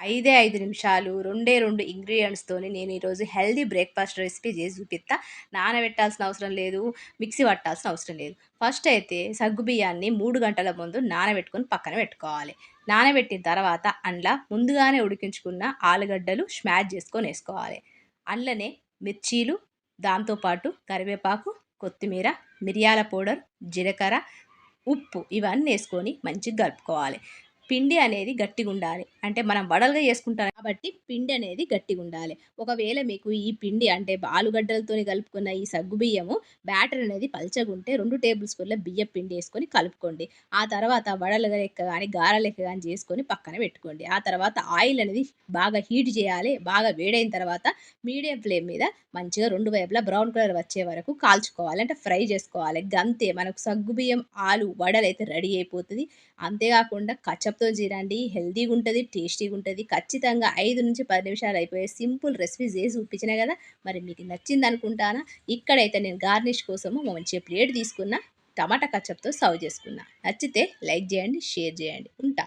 ఐదే ఐదు నిమిషాలు రెండే రెండు ఇంగ్రీడియంట్స్తోని నేను ఈరోజు హెల్దీ బ్రేక్ఫాస్ట్ రెసిపీ చేసి చూపిస్తా నానబెట్టాల్సిన అవసరం లేదు మిక్సీ పట్టాల్సిన అవసరం లేదు. ఫస్ట్ అయితే సగ్గు బియ్యాన్ని మూడు గంటల ముందు నానబెట్టుకొని పక్కన పెట్టుకోవాలి. నానబెట్టిన తర్వాత అందులో ముందుగానే ఉడికించుకున్న ఆలుగడ్డలు స్మాష్ చేసుకొని వేసుకోవాలి. అందులోనే మిర్చీలు దాంతోపాటు కరివేపాకు కొత్తిమీర మిరియాల పౌడర్ జీలకర్ర ఉప్పు ఇవన్నీ వేసుకొని మంచిగా కలుపుకోవాలి. పిండి అనేది గట్టిగా ఉండాలి అంటే మనం వడలుగా చేసుకుంటాం కాబట్టి పిండి అనేది గట్టిగా ఉండాలి ఒకవేళ మీకు ఈ పిండి అంటే ఆలుగడ్డలతో కలుపుకున్న ఈ సగ్గు బియ్యము బ్యాటర్ అనేది పల్చగా ఉంటే రెండు టేబుల్ స్పూన్ల బియ్యం పిండి వేసుకొని కలుపుకోండి. ఆ తర్వాత వడలుగా లెక్క కానీ గార లెక్క కానీ చేసుకొని పక్కన పెట్టుకోండి. ఆ తర్వాత ఆయిల్ అనేది బాగా హీట్ చేయాలి. బాగా వేడైన తర్వాత మీడియం ఫ్లేమ్ మీద మంచిగా రెండు వైపులా బ్రౌన్ కలర్ వచ్చే వరకు కాల్చుకోవాలి. అంటే ఫ్రై చేసుకోవాలి. గంతే మనకు సగ్గు బియ్యం ఆలు వడలు అయితే రెడీ అయిపోతుంది. అంతేకాకుండా కచ్చప్తో జీరండి హెల్తీగా ఉంటుంది టేస్టీగా ఉంటుంది. ఖచ్చితంగా ఐదు నుంచి పది నిమిషాలు అయిపోయే సింపుల్ రెసిపీ చేసి చూపించిన కదా! మరి మీకు నచ్చింది అనుకుంటానా? ఇక్కడైతే నేను గార్నిష్ కోసము మంచి ప్లేట్ తీసుకున్న. టమాటా కచ్చప్తో సర్వ్ చేసుకున్నా. నచ్చితే లైక్ చేయండి షేర్ చేయండి. ఉంటా!